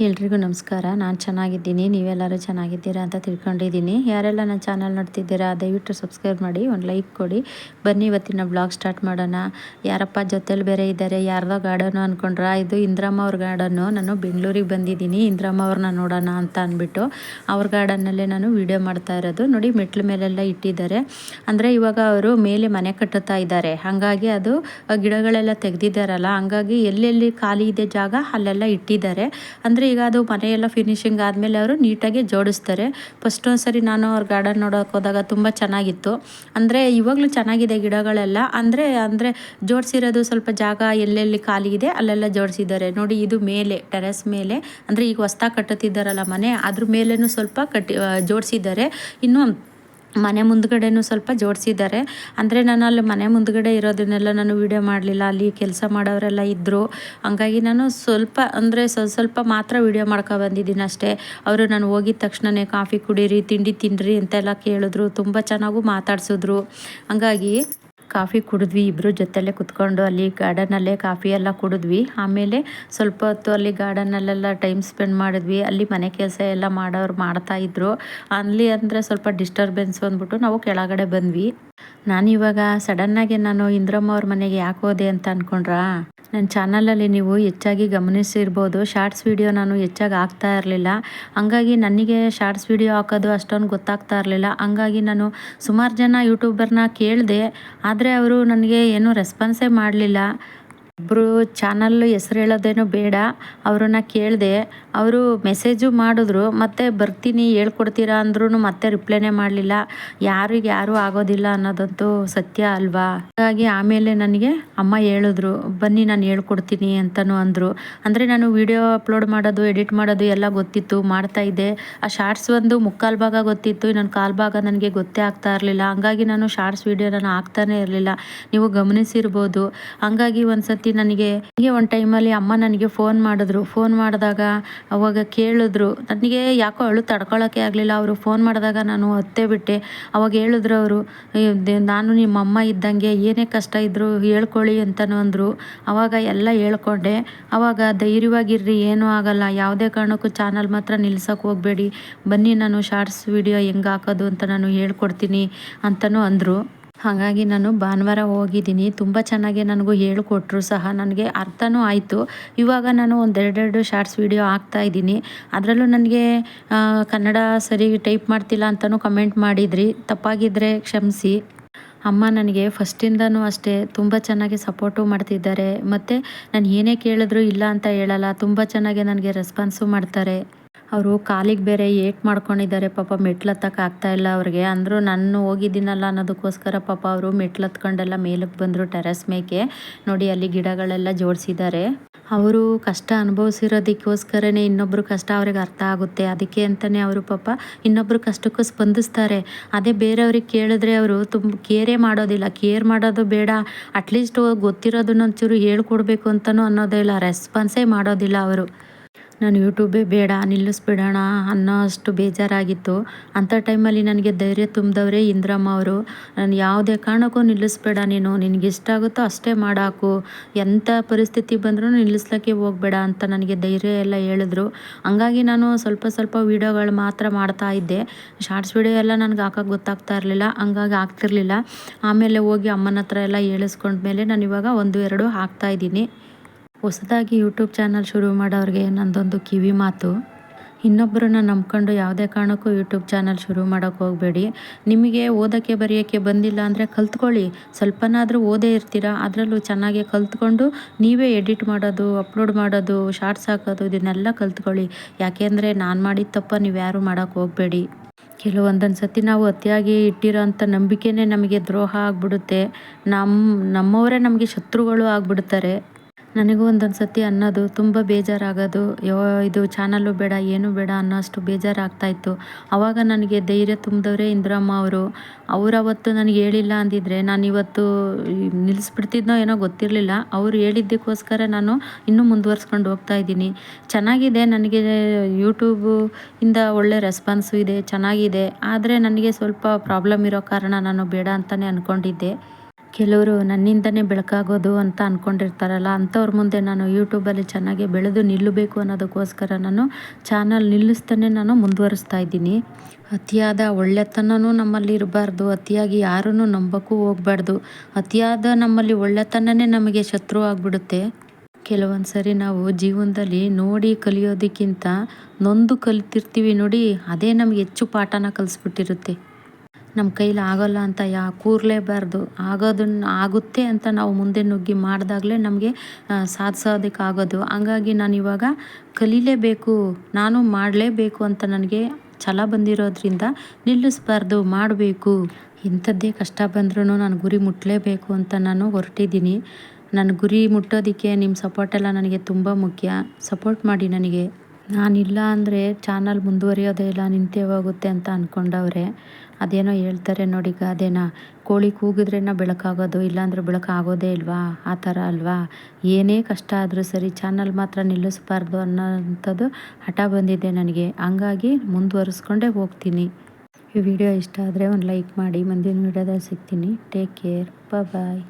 ಎಲ್ರಿಗೂ ನಮಸ್ಕಾರ. ನಾನು ಚೆನ್ನಾಗಿದ್ದೀನಿ. ನೀವೆಲ್ಲರೂ ಚೆನ್ನಾಗಿದ್ದೀರಾ ಅಂತ ತಿಳ್ಕೊಂಡಿದ್ದೀನಿ. ಯಾರೆಲ್ಲ ನನ್ನ ಚಾನಲ್ ನೋಡ್ತಿದ್ದೀರಾ, ದಯವಿಟ್ಟು ಸಬ್ಸ್ಕ್ರೈಬ್ ಮಾಡಿ, ಒಂದು ಲೈಕ್ ಕೊಡಿ. ಬನ್ನಿ, ಇವತ್ತಿನ ಬ್ಲಾಗ್ ಸ್ಟಾರ್ಟ್ ಮಾಡೋಣ. ಯಾರಪ್ಪ ಜೊತೆಲಿ ಬೇರೆ ಇದ್ದಾರೆ, ಯಾರ್ದೋ ಗಾರ್ಡನು ಅಂದ್ಕೊಂಡ್ರ ಇದು ಇಂದ್ರಮ್ಮ ಅವ್ರ ಗಾರ್ಡನ್ನು ನಾನು ಬೆಂಗಳೂರಿಗೆ ಬಂದಿದ್ದೀನಿ. ಇಂದ್ರಮ್ಮ ಅವ್ರನ್ನ ನೋಡೋಣ ಅಂತ ಅಂದ್ಬಿಟ್ಟು ಅವ್ರ ಗಾರ್ಡನ್ನಲ್ಲೇ ನಾನು ವೀಡಿಯೋ ಮಾಡ್ತಾ ಇರೋದು. ನೋಡಿ, ಮೆಟ್ಲು ಮೇಲೆಲ್ಲ ಇಟ್ಟಿದ್ದಾರೆ. ಅಂದರೆ ಇವಾಗ ಅವರು ಮೇಲೆ ಮನೆ ಕಟ್ಟುತ್ತಾ ಇದ್ದಾರೆ. ಹಾಗಾಗಿ ಅದು ಗಿಡಗಳೆಲ್ಲ ತೆಗೆದಿದ್ದಾರಲ್ಲ, ಹಂಗಾಗಿ ಎಲ್ಲೆಲ್ಲಿ ಖಾಲಿ ಇದೆ ಜಾಗ ಅಲ್ಲೆಲ್ಲ ಇಟ್ಟಿದ್ದಾರೆ. ಅಂದರೆ ಅಂದರೆ ಈಗ ಅದು ಮನೆಯೆಲ್ಲ ಫಿನಿಶಿಂಗ್ ಆದಮೇಲೆ ಅವರು ನೀಟಾಗಿ ಜೋಡಿಸ್ತಾರೆ. ಫಸ್ಟ್ ಒಂದ್ಸರಿ ನಾನು ಅವ್ರ ಗಾರ್ಡನ್ ನೋಡೋಕೆ ಹೋದಾಗ ತುಂಬ ಚೆನ್ನಾಗಿತ್ತು. ಅಂದರೆ ಇವಾಗಲೂ ಚೆನ್ನಾಗಿದೆ ಗಿಡಗಳೆಲ್ಲ. ಅಂದರೆ ಅಂದರೆ ಜೋಡಿಸಿರೋದು ಸ್ವಲ್ಪ ಜಾಗ ಎಲ್ಲೆಲ್ಲಿ ಖಾಲಿ ಇದೆ ಅಲ್ಲೆಲ್ಲ ಜೋಡಿಸಿದ್ದಾರೆ. ನೋಡಿ ಇದು ಮೇಲೆ ಟೆರೆಸ್ ಮೇಲೆ. ಅಂದರೆ ಈಗ ಹೊಸ್ದಾಗಿ ಕಟ್ಟುತ್ತಿದ್ದಾರಲ್ಲ ಮನೆ, ಅದ್ರ ಮೇಲೇನು ಸ್ವಲ್ಪ ಕಟ್ಟಿ ಜೋಡಿಸಿದ್ದಾರೆ. ಇನ್ನು ಮನೆ ಮುಂದ್ಗಡೆನೂ ಸ್ವಲ್ಪ ಜೋಡಿಸಿದ್ದಾರೆ. ಅಂದರೆ ನಾನು ಅಲ್ಲಿ ಮನೆ ಮುಂದ್ಗಡೆ ಇರೋದನ್ನೆಲ್ಲ ನಾನು ವೀಡಿಯೋ ಮಾಡಲಿಲ್ಲ. ಅಲ್ಲಿ ಕೆಲಸ ಮಾಡೋರೆಲ್ಲ ಇದ್ದರು ಹಂಗಾಗಿ ನಾನು ಸ್ವಲ್ಪ, ಅಂದರೆ ಸ್ವಲ್ಪ ಮಾತ್ರ ವೀಡಿಯೋ ಮಾಡ್ಕೊ ಬಂದಿದ್ದೀನಿ ಅಷ್ಟೇ. ಅವರು ನಾನು ಹೋಗಿದ ತಕ್ಷಣವೇ ಕಾಫಿ ಕುಡೀರಿ, ತಿಂಡಿ ತಿನ್ನಿರಿ ಅಂತೆಲ್ಲ ಕೇಳಿದ್ರು. ತುಂಬ ಚೆನ್ನಾಗೂ ಮಾತಾಡಿಸಿದ್ರು. ಹಂಗಾಗಿ ಕಾಫಿ ಕುಡಿದ್ವಿ ಇಬ್ಬರು ಜೊತೆಲ್ಲೇ ಕುತ್ಕೊಂಡು ಅಲ್ಲಿ ಗಾರ್ಡನಲ್ಲೇ ಕಾಫಿ ಎಲ್ಲ ಕುಡಿದ್ವಿ. ಆಮೇಲೆ ಸ್ವಲ್ಪ ಹೊತ್ತು ಅಲ್ಲಿ ಗಾರ್ಡನಲ್ಲೆಲ್ಲ ಟೈಮ್ ಸ್ಪೆಂಡ್ ಮಾಡಿದ್ವಿ. ಅಲ್ಲಿ ಮನೆ ಕೆಲಸ ಎಲ್ಲ ಮಾಡೋರು ಮಾಡ್ತಾಯಿದ್ರು ಅಲ್ಲಿ ಅಂದರೆ ಸ್ವಲ್ಪ ಡಿಸ್ಟರ್ಬೆನ್ಸ್ ಅಂದ್ಬಿಟ್ಟು ನಾವು ಕೆಳಗಡೆ ಬಂದ್ವಿ. ನಾನಿವಾಗ ಸಡನ್ನಾಗಿ ನಾನು ಇಂದ್ರಮ್ಮ ಅವ್ರ ಮನೆಗೆ ಯಾಕೆ ಹೋದೆ ಅಂತ ಅಂದ್ಕೊಂಡ್ರಾ ನನ್ನ ಚಾನಲಲ್ಲಿ ನೀವು ಹೆಚ್ಚಾಗಿ ಗಮನಿಸಿರ್ಬೋದು, ಶಾರ್ಟ್ಸ್ ವಿಡಿಯೋ ನಾನು ಹೆಚ್ಚಾಗಿ ಹಾಕ್ತಾ ಇರಲಿಲ್ಲ. ಹಂಗಾಗಿ ನನಗೆ ಶಾರ್ಟ್ಸ್ ವಿಡಿಯೋ ಹಾಕೋದು ಅಷ್ಟೊಂದು ಗೊತ್ತಾಗ್ತಾ ಇರಲಿಲ್ಲ. ಹಂಗಾಗಿ ನಾನು ಸುಮಾರು ಜನ ಯೂಟ್ಯೂಬರ್ನ ಕೇಳಿದೆ, ಆದರೆ ಅವರು ನನಗೆ ಏನೂ ರೆಸ್ಪಾನ್ಸೇ ಮಾಡಲಿಲ್ಲ. ಒಬ್ಬರು ಚಾನಲ್ ಹೆಸ್ರು ಹೇಳೋದೇನು ಬೇಡ. ಅವ್ರನ್ನ ಕೇಳಿದೆ, ಅವರು ಮೆಸೇಜು ಮಾಡಿದ್ರು, ಮತ್ತೆ ಬರ್ತೀನಿ, ಹೇಳ್ಕೊಡ್ತೀರಾ ಅಂದ್ರೂ ಮತ್ತೆ ರಿಪ್ಲೈನೇ ಮಾಡಲಿಲ್ಲ. ಯಾರಿಗೆ ಯಾರೂ ಆಗೋದಿಲ್ಲ ಅನ್ನೋದಂತೂ ಸತ್ಯ ಅಲ್ವಾ? ಹಾಗಾಗಿ ಆಮೇಲೆ ನನಗೆ ಅಮ್ಮ ಹೇಳಿದ್ರು, ಬನ್ನಿ ನಾನು ಹೇಳ್ಕೊಡ್ತೀನಿ ಅಂತಲೂ ಅಂದರು. ಅಂದರೆ ನಾನು ವಿಡಿಯೋ ಅಪ್ಲೋಡ್ ಮಾಡೋದು, ಎಡಿಟ್ ಮಾಡೋದು ಎಲ್ಲ ಗೊತ್ತಿತ್ತು, ಮಾಡ್ತಾ ಇದ್ದೆ. ಆ ಶಾರ್ಟ್ಸ್ ಒಂದು ಮುಕ್ಕಾಲು ಭಾಗ ಗೊತ್ತಿತ್ತು ನನ್ನ ಕಾಲು ಭಾಗ ನನಗೆ ಗೊತ್ತೇ ಆಗ್ತಾ ಇರಲಿಲ್ಲ. ಹಂಗಾಗಿ ನಾನು ಶಾರ್ಟ್ಸ್ ವಿಡಿಯೋ ನಾನು ಹಾಕ್ತಾನೆ ಇರಲಿಲ್ಲ. ನೀವು ಗಮನಿಸಿರ್ಬೋದು. ಹಂಗಾಗಿ ಒಂದ್ಸತಿ ನನಗೆ, ಹೀಗೆ ಒಂದು ಟೈಮಲ್ಲಿ ಅಮ್ಮ ನನಗೆ ಫೋನ್ ಮಾಡಿದ್ರು. ಫೋನ್ ಮಾಡಿದಾಗ ಅವಾಗ ಕೇಳಿದ್ರು. ನನಗೆ ಯಾಕೋ ಅಳು ತಡ್ಕೊಳ್ಳೋಕೆ ಆಗಲಿಲ್ಲ. ಅವರು ಫೋನ್ ಮಾಡಿದಾಗ ನಾನು ಹತ್ತೇ ಬಿಟ್ಟೆ. ಅವಾಗ ಹೇಳಿದ್ರು ಅವರು ನಾನು ನಿಮ್ಮ ಅಮ್ಮ ಇದ್ದಂಗೆ ಏನೇ ಕಷ್ಟ ಇದ್ದರೂ ಹೇಳ್ಕೊಳ್ಳಿ ಅಂತಲೂ ಅಂದರು. ಅವಾಗ ಎಲ್ಲ ಹೇಳ್ಕೊಂಡೆ. ಅವಾಗ ಧೈರ್ಯವಾಗಿರ್ರಿ, ಏನೂ ಆಗಲ್ಲ. ಯಾವುದೇ ಕಾರಣಕ್ಕೂ ಚಾನಲ್ ಮಾತ್ರ ನಿಲ್ಸೋಕೆ ಹೋಗಬೇಡಿ. ಬನ್ನಿ ನಾನು ಶಾರ್ಟ್ಸ್ ವಿಡಿಯೋ ಹೆಂಗೆ ಹಾಕೋದು ಅಂತ ನಾನು ಹೇಳ್ಕೊಡ್ತೀನಿ ಅಂತಲೂ ಅಂದರು. ಹಾಗಾಗಿ ನಾನು ಭಾನುವಾರ ಹೋಗಿದ್ದೀನಿ. ತುಂಬ ಚೆನ್ನಾಗಿ ನನಗೂ ಹೇಳಿಕೊಟ್ರು ಸಹ. ನನಗೆ ಅರ್ಥನೂ ಆಯಿತು. ಇವಾಗ ನಾನು ಒಂದೆರಡೆರಡು ಶಾರ್ಟ್ಸ್ ವೀಡಿಯೋ ಹಾಕ್ತಾ ಇದ್ದೀನಿ. ಅದರಲ್ಲೂ ನನಗೆ ಕನ್ನಡ ಸರಿ ಟೈಪ್ ಮಾಡ್ತಿಲ್ಲ ಅಂತಲೂ ಕಮೆಂಟ್ ಮಾಡಿದ್ರಿ. ತಪ್ಪಾಗಿದ್ದರೆ ಕ್ಷಮಿಸಿ. ಅಮ್ಮ ನನಗೆ ಫಸ್ಟಿಂದನೂ ಅಷ್ಟೇ ತುಂಬ ಚೆನ್ನಾಗಿ ಸಪೋರ್ಟು ಮಾಡ್ತಿದ್ದಾರೆ. ಮತ್ತು ನಾನು ಏನೇ ಕೇಳಿದ್ರು ಇಲ್ಲ ಅಂತ ಹೇಳಲ್ಲ. ತುಂಬ ಚೆನ್ನಾಗಿ ನನಗೆ ರೆಸ್ಪಾನ್ಸು ಮಾಡ್ತಾರೆ. ಅವರು ಕಾಲಿಗೆ ಬೇರೆ ಏಟ್ ಮಾಡ್ಕೊಂಡಿದ್ದಾರೆ ಪಾಪ ಹತ್ತಕ್ಕೆ ಇಲ್ಲ ಅವ್ರಿಗೆ. ಅಂದರೂ ನಾನು ಹೋಗಿದ್ದೀನಲ್ಲ ಅನ್ನೋದಕ್ಕೋಸ್ಕರ ಪಾಪ ಅವರು ಮೆಟ್ಲು ಹತ್ಕೊಂಡೆಲ್ಲ ಮೇಲಕ್ಕೆ ಬಂದರು ಟೆರೆಸ್ ಮೇಕೆ. ನೋಡಿ ಅಲ್ಲಿ ಗಿಡಗಳೆಲ್ಲ ಜೋಡಿಸಿದ್ದಾರೆ. ಅವರು ಕಷ್ಟ ಅನುಭವಿಸಿರೋದಕ್ಕೋಸ್ಕರನೇ ಇನ್ನೊಬ್ಬರು ಕಷ್ಟ ಅವ್ರಿಗೆ ಅರ್ಥ ಆಗುತ್ತೆ. ಅದಕ್ಕೆ ಅಂತಲೇ ಅವರು ಪಾಪ ಇನ್ನೊಬ್ಬರು ಕಷ್ಟಕ್ಕೂ ಸ್ಪಂದಿಸ್ತಾರೆ. ಅದೇ ಬೇರೆಯವ್ರಿಗೆ ಕೇಳಿದ್ರೆ ಅವರು ತುಂಬ ಕೇರೇ ಮಾಡೋದಿಲ್ಲ. ಕೇರ್ ಮಾಡೋದು ಬೇಡ. ಅಟ್ಲೀಸ್ಟ್ ಗೊತ್ತಿರೋದನ್ನೊಂಚೂರು ಹೇಳ್ಕೊಡ್ಬೇಕು ಅಂತಲೂ ಅನ್ನೋದೇ ಇಲ್ಲ. ರೆಸ್ಪಾನ್ಸೇ ಮಾಡೋದಿಲ್ಲ ಅವರು. ನಾನು ಯೂಟ್ಯೂಬೇ ಬೇಡ, ನಿಲ್ಲಿಸ್ಬಿಡೋಣ ಅನ್ನೋ ಅಷ್ಟು ಬೇಜಾರಾಗಿತ್ತು. ಅಂಥ ಟೈಮಲ್ಲಿ ನನಗೆ ಧೈರ್ಯ ತುಂಬಿದವ್ರೆ ಇಂದ್ರಮ್ಮ ಅವರು. ನಾನು ಯಾವುದೇ ಕಾರಣಕ್ಕೂ ನಿಲ್ಲಿಸ್ಬೇಡ ನೀನು ನಿನಗೆ ಇಷ್ಟ ಆಗುತ್ತೋ ಅಷ್ಟೇ ಮಾಡಾಕು. ಎಂಥ ಪರಿಸ್ಥಿತಿ ಬಂದರೂ ನಿಲ್ಲಿಸ್ಲಿಕ್ಕೆ ಹೋಗಬೇಡ ಅಂತ ನನಗೆ ಧೈರ್ಯ ಎಲ್ಲ ಹೇಳಿದ್ರು. ಹಂಗಾಗಿ ನಾನು ಸ್ವಲ್ಪ ಸ್ವಲ್ಪ ವೀಡಿಯೋಗಳು ಮಾತ್ರ ಮಾಡ್ತಾ ಇದ್ದೆ. ಶಾರ್ಟ್ಸ್ ವೀಡಿಯೋ ಎಲ್ಲ ನನಗೆ ಹಾಕೋಕೆ ಗೊತ್ತಾಗ್ತಾ ಇರಲಿಲ್ಲ, ಹಂಗಾಗಿ ಆಗ್ತಿರ್ಲಿಲ್ಲ. ಆಮೇಲೆ ಹೋಗಿ ಅಮ್ಮನ ಹತ್ರ ಎಲ್ಲ ಹೇಳಿಸ್ಕೊಂಡ್ಮೇಲೆ ನಾನು ಇವಾಗ ಒಂದು ಎರಡು ಹಾಕ್ತಾ ಇದ್ದೀನಿ. ಹೊಸದಾಗಿ ಯೂಟ್ಯೂಬ್ ಚಾನಲ್ ಶುರು ಮಾಡೋರಿಗೆ ನಂದೊಂದು ಕಿವಿ ಮಾತು. ಇನ್ನೊಬ್ಬರನ್ನ ನಂಬ್ಕೊಂಡು ಯಾವುದೇ ಕಾರಣಕ್ಕೂ ಯೂಟ್ಯೂಬ್ ಚಾನಲ್ ಶುರು ಮಾಡೋಕ್ಕೆ ಹೋಗಬೇಡಿ. ನಿಮಗೆ ಓದೋಕ್ಕೆ ಬರೆಯೋಕ್ಕೆ ಬಂದಿಲ್ಲ ಅಂದರೆ ಕಲ್ತ್ಕೊಳ್ಳಿ. ಸ್ವಲ್ಪನಾದರೂ ಓದೇ ಇರ್ತೀರಾ, ಅದರಲ್ಲೂ ಚೆನ್ನಾಗಿ ಕಲ್ತ್ಕೊಂಡು ನೀವೇ ಎಡಿಟ್ ಮಾಡೋದು ಅಪ್ಲೋಡ್ ಮಾಡೋದು ಶಾರ್ಟ್ಸ್ ಹಾಕೋದು, ಇದನ್ನೆಲ್ಲ ಕಲ್ತ್ಕೊಳ್ಳಿ. ಯಾಕೆಂದರೆ ನಾನು ಮಾಡಿದ ತಪ್ಪ ನೀವು ಯಾರು ಮಾಡೋಕ್ಕೆ ಹೋಗಬೇಡಿ. ಕೆಲವೊಂದೊಂದು ಸತಿ ನಾವು ಅತಿಯಾಗಿ ಇಟ್ಟಿರೋ ಅಂಥ ನಂಬಿಕೆನೇ ನಮಗೆ ದ್ರೋಹ ಆಗಿಬಿಡುತ್ತೆ. ನಮ್ಮ ನಮ್ಮವರೇ ನಮಗೆ ಶತ್ರುಗಳು ಆಗಿಬಿಡ್ತಾರೆ. ನನಗೂ ಒಂದೊಂದು ಸತಿ ಅನ್ನೋದು ತುಂಬ ಬೇಜಾರಾಗೋದು. ಯೋ, ಇದು ಚಾನಲ್ಲು ಬೇಡ, ಏನೂ ಬೇಡ ಅನ್ನೋ ಅಷ್ಟು ಬೇಜಾರಾಗ್ತಾಯಿತ್ತು. ಆವಾಗ ನನಗೆ ಧೈರ್ಯ ತುಂಬಿದವರೇ ಇಂದ್ರಮ್ಮ ಅವರು. ಅವ್ರು ಅವತ್ತು ನನಗೆ ಹೇಳಿಲ್ಲ ಅಂದಿದ್ರೆ ನಾನು ಇವತ್ತು ನಿಲ್ಲಿಸ್ಬಿಡ್ತಿದ್ನೋ ಏನೋ ಗೊತ್ತಿರಲಿಲ್ಲ. ಅವ್ರು ಹೇಳಿದ್ದಕ್ಕೋಸ್ಕರ ನಾನು ಇನ್ನೂ ಮುಂದುವರ್ಸ್ಕೊಂಡು ಹೋಗ್ತಾ ಇದ್ದೀನಿ ಚೆನ್ನಾಗಿದೆ, ನನಗೆ ಯೂಟ್ಯೂಬು ಇಂದ ಒಳ್ಳೆ ರೆಸ್ಪಾನ್ಸು ಇದೆ, ಚೆನ್ನಾಗಿದೆ. ಆದರೆ ನನಗೆ ಸ್ವಲ್ಪ ಪ್ರಾಬ್ಲಮ್ ಇರೋ ಕಾರಣ ನಾನು ಬೇಡ ಅಂತಲೇ ಅಂದ್ಕೊಂಡಿದ್ದೆ ಕೆಲವರು ನನ್ನಿಂದನೇ ಬೆಳಕಾಗೋದು ಅಂತ ಅಂದ್ಕೊಂಡಿರ್ತಾರಲ್ಲ ಅಂಥವ್ರ ಮುಂದೆ ನಾನು ಯೂಟ್ಯೂಬಲ್ಲಿ ಚೆನ್ನಾಗಿ ಬೆಳೆದು ನಿಲ್ಲಬೇಕು ಅನ್ನೋದಕ್ಕೋಸ್ಕರ ನಾನು ಚಾನಲ್ ನಿಲ್ಲಿಸ್ತಾನೆ ನಾನು ಮುಂದುವರಿಸ್ತಾ ಇದ್ದೀನಿ. ಅತಿಯಾದ ಒಳ್ಳೆತನನೂ ನಮ್ಮಲ್ಲಿ ಇರಬಾರ್ದು, ಅತಿಯಾಗಿ ಯಾರೂ ನಂಬಕ್ಕೂ ಹೋಗ್ಬಾರ್ದು. ಅತಿಯಾದ ನಮ್ಮಲ್ಲಿ ಒಳ್ಳೆತನನೇ ನಮಗೆ ಶತ್ರು ಆಗಿಬಿಡುತ್ತೆ. ಕೆಲವೊಂದು ಸರಿ ನಾವು ಜೀವನದಲ್ಲಿ ನೋಡಿ ಕಲಿಯೋದಕ್ಕಿಂತ ನೊಂದು ಕಲಿತಿರ್ತೀವಿ ನೋಡಿ, ಅದೇ ನಮಗೆ ಹೆಚ್ಚು ಪಾಠನ ಕಲಿಸ್ಬಿಟ್ಟಿರುತ್ತೆ. ನಮ್ಮ ಕೈಲಿ ಆಗೋಲ್ಲ ಅಂತ ಯಾ, ಕೂರಲೇಬಾರ್ದು. ಆಗೋದನ್ನ ಆಗುತ್ತೆ ಅಂತ ನಾವು ಮುಂದೆ ನುಗ್ಗಿ ಮಾಡಿದಾಗಲೇ ನಮಗೆ ಸಾಧಿಸೋದಕ್ಕೆ ಆಗೋದು ಹಂಗಾಗಿ ನಾನು ಇವಾಗ ಕಲೀಲೇಬೇಕು, ನಾನು ಮಾಡಲೇಬೇಕು ಅಂತ ನನಗೆ ಛಲ ಬಂದಿರೋದ್ರಿಂದ ನಿಲ್ಲಿಸ್ಬಾರ್ದು, ಮಾಡಬೇಕು. ಇಂಥದ್ದೇ ಕಷ್ಟ ಬಂದ್ರೂ ನಾನು ಗುರಿ ಮುಟ್ಟಲೇಬೇಕು ಅಂತ ನಾನು ಹೊರಟಿದ್ದೀನಿ. ನನ್ನ ಗುರಿ ಮುಟ್ಟೋದಕ್ಕೆ ನಿಮ್ಮ ಸಪೋರ್ಟೆಲ್ಲ ನನಗೆ ತುಂಬ ಮುಖ್ಯ. ಸಪೋರ್ಟ್ ಮಾಡಿ ನನಗೆ. ನಾನಿಲ್ಲ ಅಂದರೆ ಚಾನಲ್ ಮುಂದುವರಿಯೋದೇ ಇಲ್ಲ, ನಿಂತೇ ಹೋಗುತ್ತೆ ಅಂತ ಅಂದ್ಕೊಂಡವ್ರೆ ಅದೇನೋ ಹೇಳ್ತಾರೆ ನೋಡಿ ಗಾದೆನ ಕೋಳಿ ಕೂಗಿದ್ರೇನ ಬೆಳಕಾಗೋದು, ಇಲ್ಲಾಂದ್ರೆ ಬೆಳಕಾಗೋದೇ ಇಲ್ವಾ? ಆ ಥರ ಅಲ್ವಾ? ಏನೇ ಕಷ್ಟ ಆದರೂ ಸರಿ ಚಾನಲ್ ಮಾತ್ರ ನಿಲ್ಲಿಸ್ಬಾರ್ದು ಅನ್ನೋಂಥದ್ದು ಹಠ ಬಂದಿದೆ ನನಗೆ. ಹಂಗಾಗಿ ಮುಂದುವರಿಸ್ಕೊಂಡೇ ಹೋಗ್ತೀನಿ. ಈ ವಿಡಿಯೋ ಇಷ್ಟ ಆದರೆ ಒಂದು ಲೈಕ್ ಮಾಡಿ, ಮುಂದಿನ ವಿಡಿಯೋದಲ್ಲಿ ಸಿಗ್ತೀನಿ. Take care bye